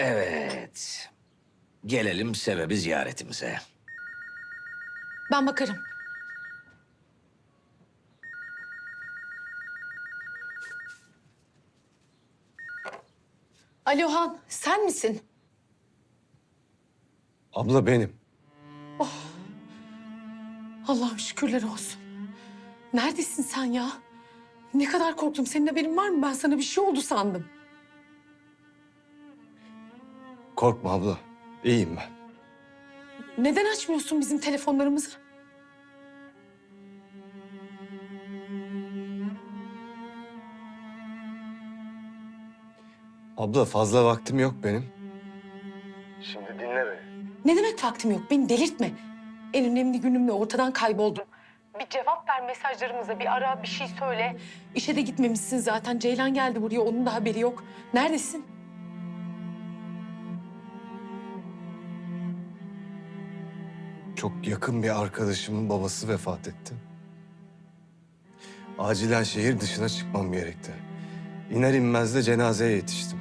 Evet. Gelelim sebebi ziyaretimize. Ben bakarım. Alo Han, sen misin? Abla benim. Allah'ım şükürler olsun. Neredesin sen ya? Ne kadar korktum. Senin haberin var mı? Ben sana bir şey oldu sandım. Korkma abla. İyiyim ben. Neden açmıyorsun bizim telefonlarımızı? Abla fazla vaktim yok benim. Şimdi dinle beni. Ne demek vaktim yok? Beni delirtme. En önemli günümle ortadan kayboldum. Bir cevap ver mesajlarımıza. Bir ara, bir şey söyle. İşe de gitmemişsin zaten. Ceylan geldi buraya. Onun da haberi yok. Neredesin? Çok yakın bir arkadaşımın babası vefat etti. Acilen şehir dışına çıkmam gerekti. İner inmez de cenazeye yetiştim.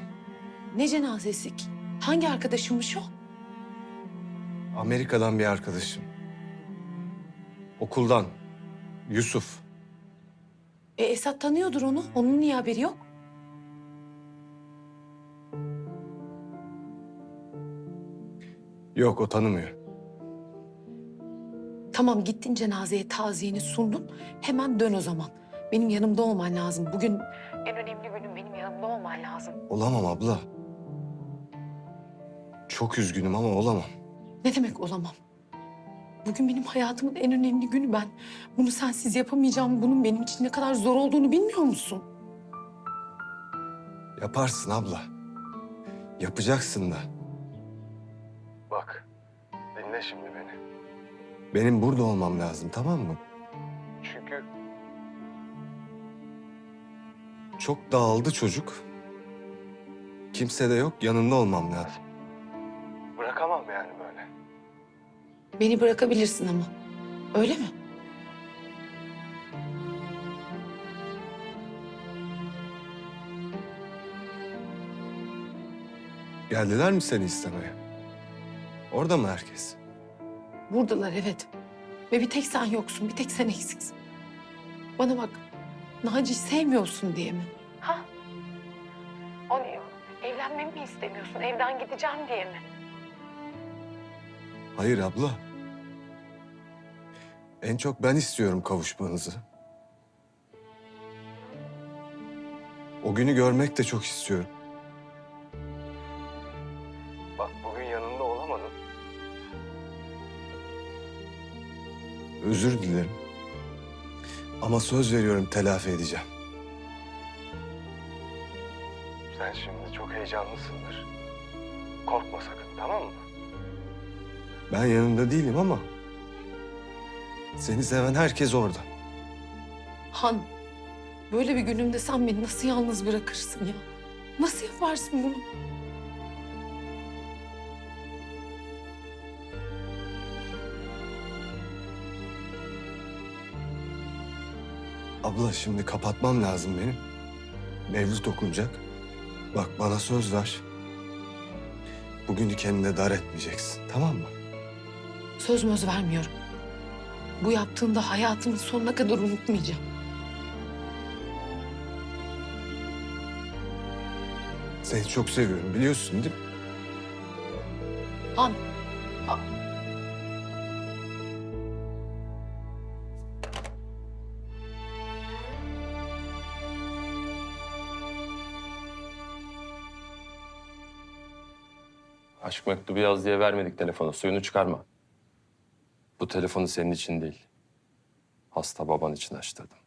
Ne cenazesi ki? Hangi arkadaşımmış o? Amerika'dan bir arkadaşım. Okuldan. Yusuf. E Esat tanıyordur onu. Onun niye haberi yok? Yok o tanımıyor. Tamam gittin cenazeye taziyeni sundun. Hemen dön o zaman. Benim yanımda olman lazım. Bugün en önemli günüm benim yanımda olman lazım. Olamam abla. Çok üzgünüm ama olamam. Ne demek olamam? Bugün benim hayatımın en önemli günü ben. Bunu sensiz yapamayacağım. Bunun benim için ne kadar zor olduğunu bilmiyor musun? Yaparsın abla. Yapacaksın da. Bak, dinle şimdi. Benim burada olmam lazım, tamam mı? Çünkü... Çok dağıldı çocuk. Kimse de yok, yanında olmam lazım. Bırakamam yani böyle. Beni bırakabilirsin ama. Öyle mi? Geldiler mi seni istemeye? Orada mı herkes? Buradalar evet. Ve bir tek sen yoksun. Bir tek sen eksiksin. Bana bak. Naci'yi sevmiyorsun diye mi? Ha? O ne? Evlenmemi mi istemiyorsun? Evden gideceğim diye mi? Hayır abla. En çok ben istiyorum kavuşmanızı. O günü görmek de çok istiyorum. Özür dilerim. Ama söz veriyorum telafi edeceğim. Sen şimdi çok heyecanlısındır. Korkma sakın tamam mı? Ben yanında değilim ama... ...seni seven herkes orada. Han, böyle bir günümde sen beni nasıl yalnız bırakırsın ya? Nasıl yaparsın bunu? Abla şimdi kapatmam lazım benim. Mevlüt okunacak. Bak bana söz ver. Bugünü kendine dar etmeyeceksin tamam mı? Söz möz vermiyorum. Bu yaptığında hayatımın sonuna kadar unutmayacağım. Seni çok seviyorum biliyorsun değil mi? Han, Ha- Aşk mektubu yaz diye vermedik telefonu. Suyunu çıkarma. Bu telefonu senin için değil. Hasta baban için açtırdım.